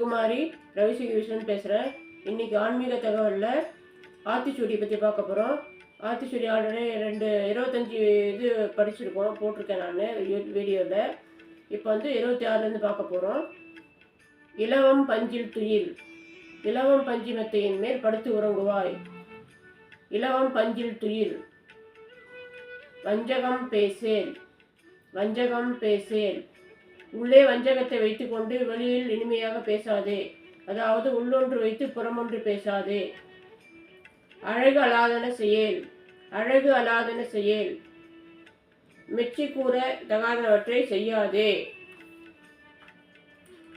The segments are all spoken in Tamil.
குமாரி ரவி கிருஷ்ணன் பேசுகிறேன் இன்னைக்கு ஆன்மீக தகவலில் ஆத்திச்சூடியை பற்றி பார்க்க போகிறோம் ஆத்திச்சூடி ஆல்ரெடி ரெண்டு இருபத்தஞ்சி இது படிச்சிருக்கோம் போட்டிருக்கேன் நான் வீடியோவில் இப்போ வந்து இருபத்தி ஆறுலேருந்து பார்க்க போகிறோம் இலவம் பஞ்சில் துயில். இலவம் பஞ்சு மெத்தையின் மேல் படுத்து உறங்குவாய். இலவம் பஞ்சில் துயில். வஞ்சகம் பேசேல். வஞ்சகம் பேசேல். உள்ளே வஞ்சகத்தை வைத்துக்கொண்டு வெளியில் இனிமையாக பேசாதே. அதாவது உள்ளொன்று வைத்து புறமொன்று பேசாதே. அழகு அலாதன செயல் அழகு அலாதன செயல். மெச்சி கூற தகாதவற்றை செய்யாதே.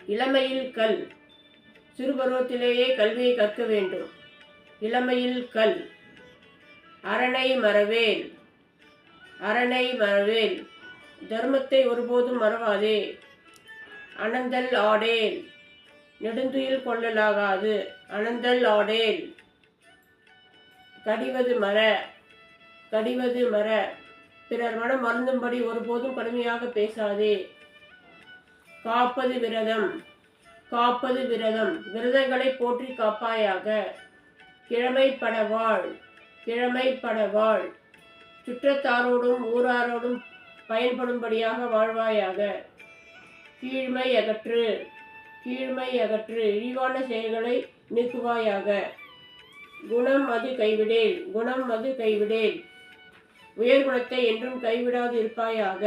இளமையில் கல் சிறுபருவத்திலேயே கல்வியை கற்க வேண்டும். இளமையில் கல் அரணை மரவேல் அரணை மரவேல். தர்மத்தை ஒருபோதும் மறவாதே. அனந்தல் ஆடேல் நெடுந்துயில் கொள்ளலாகாது. அனந்தல் ஆடேல் கடிவது மர கடிவது மர பிறர் மனம் மருந்தும்படி ஒருபோதும் கடுமையாக பேசாதே. காப்பது விரதம். காப்பது விரதம். விரதங்களை போற்றி காப்பாயாக. கிழமை படவாள் கிழமை படவாள் சுற்றத்தாரோடும் ஊராரோடும் பயன்படும்படியாக வாழ்வாயாக. கீழ்மை அகற்று கீழ்மை அகற்று இழிவான செயல்களை நீக்குவாயாக. குணம் அது கைவிடேன் குணம் அது கைவிடேன் உயர்குணத்தை என்றும் கைவிடாது இருப்பாயாக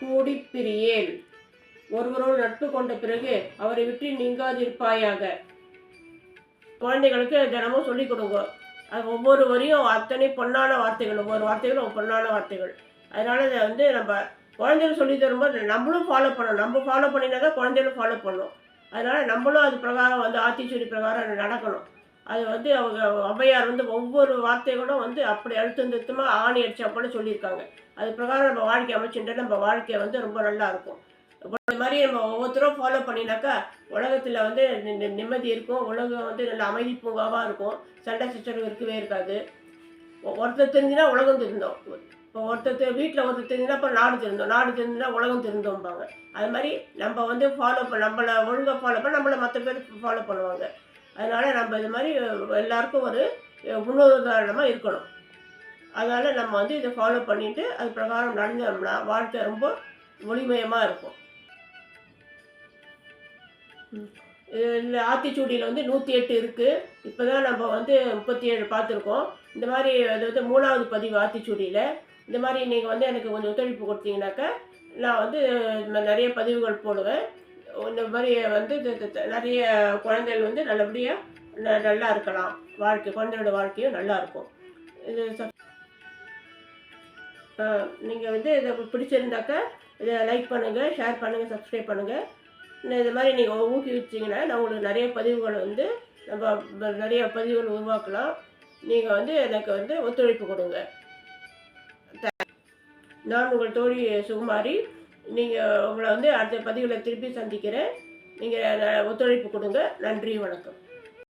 கூடிப்பிரியேன் ஒருவரோடு நட்பு கொண்ட பிறகு அவரை விட்டு நீங்காதிருப்பாயாக. குழந்தைகளுக்கு தினமும் சொல்லிக் கொடுங்க. அது ஒவ்வொரு வரியும் அத்தனை பொன்னான வார்த்தைகள் ஒவ்வொரு வார்த்தைகளும் பொன்னான வார்த்தைகள். அதனால இதை வந்து நம்ம குழந்தைகள் சொல்லி தரும்போது நம்மளும் ஃபாலோ பண்ணணும். நம்ம ஃபாலோ பண்ணினா தான் குழந்தைகளும் ஃபாலோ பண்ணணும் அதனால நம்மளும் அது பிரகாரம் வந்து ஆத்திச்சூடி பிரகாரம் நடக்கணும். அது வந்து அவங்க ஔவையார் வந்து ஒவ்வொரு வார்த்தைகளும் வந்து அப்படி அழுத்தம் திருத்தமாக ஆணி அடிச்சா போல சொல்லியிருக்காங்க. அது பிரகாரம் நம்ம வாழ்க்கை அமைச்சுட்டு நம்ம வாழ்க்கை வந்து ரொம்ப நல்லா இருக்கும். இப்போ இந்த மாதிரி நம்ம ஒவ்வொருத்தரும் ஃபாலோ பண்ணினாக்கா உலகத்தில் வந்து நி- நிம்மதி இருக்கும். உலகம் வந்து நல்ல அமைதி பூங்காவாக இருக்கும். சண்டை சச்சரவு இருக்கவே இருக்காது. ஒருத்தர் தெரிஞ்சுனா உலகம் திருந்தோம். இப்போ ஒருத்தர் வீட்டில் ஒருத்தர் தெரிஞ்சுனா அப்புறம் நாடு திருந்தோம். நாடு தெரிஞ்சுனா உலகம் தெரிந்தோம்பாங்க. அது மாதிரி நம்ம வந்து ஃபாலோ பண்ண நம்மளை ஒழுங்காக ஃபாலோ பண்ண நம்மளை மற்ற பேர் ஃபாலோ பண்ணுவாங்க. அதனால் நம்ம இது மாதிரி எல்லாருக்கும் ஒரு முன்னுதாரணமாக இருக்கணும். அதனால் நம்ம வந்து இதை ஃபாலோ பண்ணிவிட்டு அது பிரகாரம் நடந்தோம்னா வாழ்க்கை ரொம்ப ஒளிமயமாக இருக்கும். இதில் ஆத்திச்சூடியில் வந்து நூற்றி எட்டு இருக்குது இப்போ தான் நம்ம வந்து முப்பத்தி ஏழு பார்த்துருக்கோம். இந்த மாதிரி அது வந்து மூணாவது பதிவு ஆத்திச்சூடியில். இந்த மாதிரி நீங்கள் வந்து எனக்கு கொஞ்சம் ஒத்துழைப்பு கொடுத்தீங்கன்னாக்கா நான் வந்து நிறைய பதிவுகள் போடுவேன். இந்த மாதிரி வந்து நிறைய குழந்தைகள் வந்து நல்லபடியாக ந- நல்லா இருக்கலாம். வாழ்க்கை குழந்தையோட வாழ்க்கையும் நல்லா இருக்கும். இது நீங்கள் வந்து இதை பிடிச்சிருந்தாக்கா இதை லைக் பண்ணுங்கள் ஷேர் பண்ணுங்கள் சப்ஸ்கிரைப் பண்ணுங்கள் இது மாதிரி நீங்கள் ஊக்குவிச்சிங்கன்னா நான் உங்களுக்கு நிறைய பதிவுகள் வந்து நம்ம நிறைய பதிவுகள் உருவாக்கலாம். நீங்கள் வந்து எனக்கு வந்து ஒத்துழைப்பு கொடுங்க. நான் உங்கள் தோழி சுகுமாரி. நீங்கள் உங்களை வந்து அடுத்த பதிவில் திருப்பி சந்திக்கிறேன். நீங்கள் ஒத்துழைப்பு கொடுங்க. நன்றி வணக்கம்.